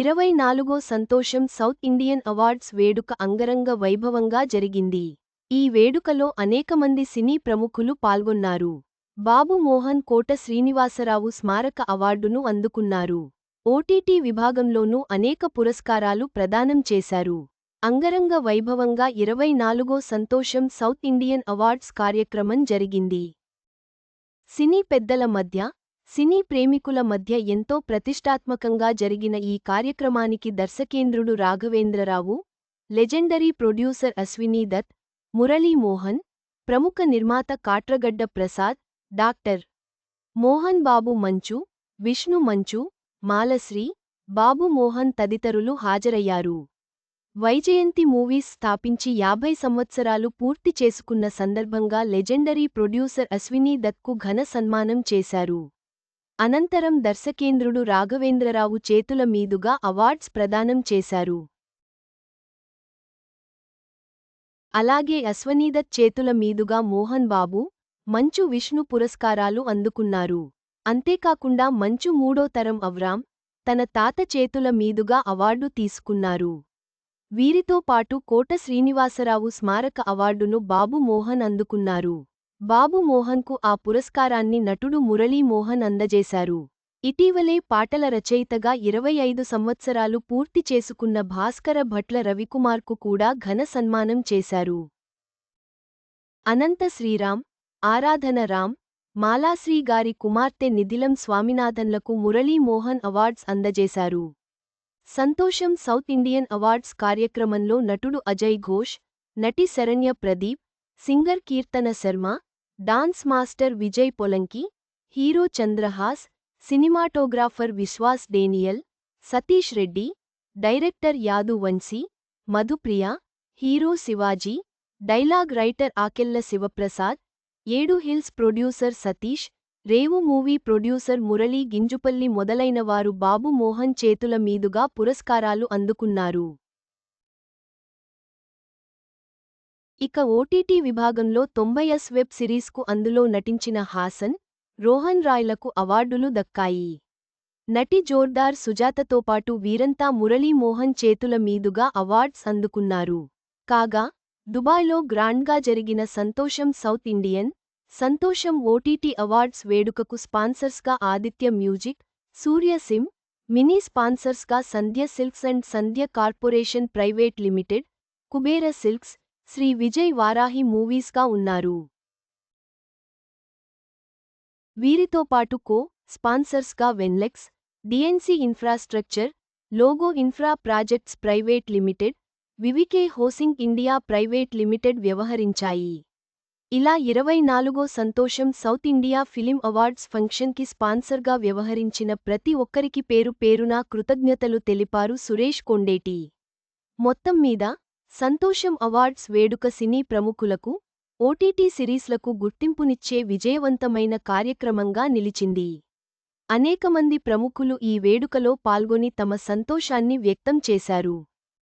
ఇరవై నాలుగో సంతోషం సౌత్ ఇండియన్ అవార్డ్స్ వేడుక అంగరంగ వైభవంగా జరిగింది. ఈ వేడుకలో అనేకమంది సినీ ప్రముఖులు పాల్గొన్నారు. బాబు మోహన్ కోట శ్రీనివాసరావు స్మారక అవార్డును అందుకున్నారు. ఓటీటీ విభాగంలోనూ అనేక పురస్కారాలు ప్రదానం చేశారు. అంగరంగ వైభవంగా ఇరవై నాలుగో సంతోషం సౌత్ ఇండియన్ అవార్డ్స్ కార్యక్రమం జరిగింది. సినీ పెద్దల మధ్య సినీ ప్రేమికుల మధ్య ఎంతో ప్రతిష్టాత్మకంగా జరిగిన ఈ కార్యక్రమానికి దర్శకేంద్రుడు రాఘవేంద్రరావు లెజెండరీ ప్రొడ్యూసర్ అశ్వినీ దత్ మురళీ మోహన్ ప్రముఖ నిర్మాత కాట్రగడ్డ ప్రసాద్ డాక్టర్ మోహన్ బాబు మంచు విష్ణు మంచు మాలశ్రీ బాబు మోహన్ తదితరులు హాజరయ్యారు. వైజయంతి మూవీస్ స్థాపించి యాభై సంవత్సరాలు పూర్తి చేసుకున్న సందర్భంగా లెజెండరీ ప్రొడ్యూసర్ అశ్వినీ దత్కు ఘన సన్మానం చేశారు. అనంతరం దర్శకేంద్రుడు రాఘవేంద్రరావు చేతుల మీదుగా అవార్డ్స్ ప్రదానం చేశారు. అలాగే అశ్వనీదత్ చేతుల మీదుగా మోహన్ బాబు మంచు విష్ణు పురస్కారాలు అందుకున్నారు. అంతేకాకుండా మంచు మూడో తరం అవ్రాం తన తాత చేతుల మీదుగా అవార్డు తీసుకున్నారు. వీరితో పాటు కోట శ్రీనివాసరావు స్మారక అవార్డును బాబు మోహన్ అందుకున్నారు. బాబు మోహన్కు ఆ పురస్కారాన్ని నటుడు మురళీ మోహన్ అందజేశారు. ఇటీవలే పాటల రచయితగా ఇరవై ఐదు సంవత్సరాలు పూర్తి చేసుకున్న భాస్కర భట్ల రవికుమార్కు కూడా ఘన సన్మానం చేశారు. అనంత శ్రీరామ్ ఆరాధన రామ్ మాలాశ్రీ గారి కుమార్తె నిధిలం స్వామినాథన్లకు మురళీ మోహన్ అవార్డ్స్ అందజేశారు. సంతోషం సౌత్ ఇండియన్ అవార్డ్స్ కార్యక్రమంలో నటుడు అజయ్ ఘోష్ నటి Saranya Pradeep singer Keerthana Sharma dance master Vijay Polanki hero Chandrahas cinematographer Vishwas Daniel Satish Reddy director Yadu Vamsi Madhupriya hero Shivaji dialogue writer Akella Shivaprasad ఏడు hills producer Satish Revu movie producer Murali Ginjupalli మొదలైనవారు Babu Mohan చేతుల మీదుగా పురస్కారాలు అందుకున్నారు. ఇక OTT విభాగంలో తొంభైఎస్ web సిరీస్కు అందులో నటించిన హాసన్ రోహన్ రాయ్లకు అవార్డులు దక్కాయి. నటి జోర్దార్ సుజాతతో పాటు వీరంతా మురళీ మోహన్ చేతుల మీదుగా అవార్డ్స్ అందుకున్నారు. కాగా దుబాయ్లో గ్రాండ్గా జరిగిన Santosham south Indian Santosham OTT awards వేడుకకు స్పాన్సర్స్గా ఆదిత్య మ్యూజిక్ సూర్యసిమ్ mini స్పాన్సర్స్గా Sandhya silks and Sandhya corporation private limited Kubera silks Shri Vijay Varahi మూవీస్గా ఉన్నారు. వీరితో పాటు కో స్పాన్సర్స్గా వెన్లెక్స్ DNC infrastructure logo infra projects private limited VVK housing India private limited వ్యవహరించాయి. ఇలా ఇరవై నాలుగో సంతోషం సౌత్ ఇండియా ఫిలిం అవార్డ్స్ ఫంక్షన్కి స్పాన్సర్గా వ్యవహరించిన ప్రతి ఒక్కరికి పేరు పేరునా కృతజ్ఞతలు తెలిపారు సురేష్ కొండేటి. మొత్తం మీద సంతోషం అవార్డ్స్ వేడుక సినీ ప్రముఖులకు ఓటీటీ సిరీస్లకు గుర్తింపునిచ్చే విజయవంతమైన కార్యక్రమంగా నిలిచింది. అనేకమంది ప్రముఖులు ఈ వేడుకలో పాల్గొని తమ సంతోషాన్ని వ్యక్తం చేశారు.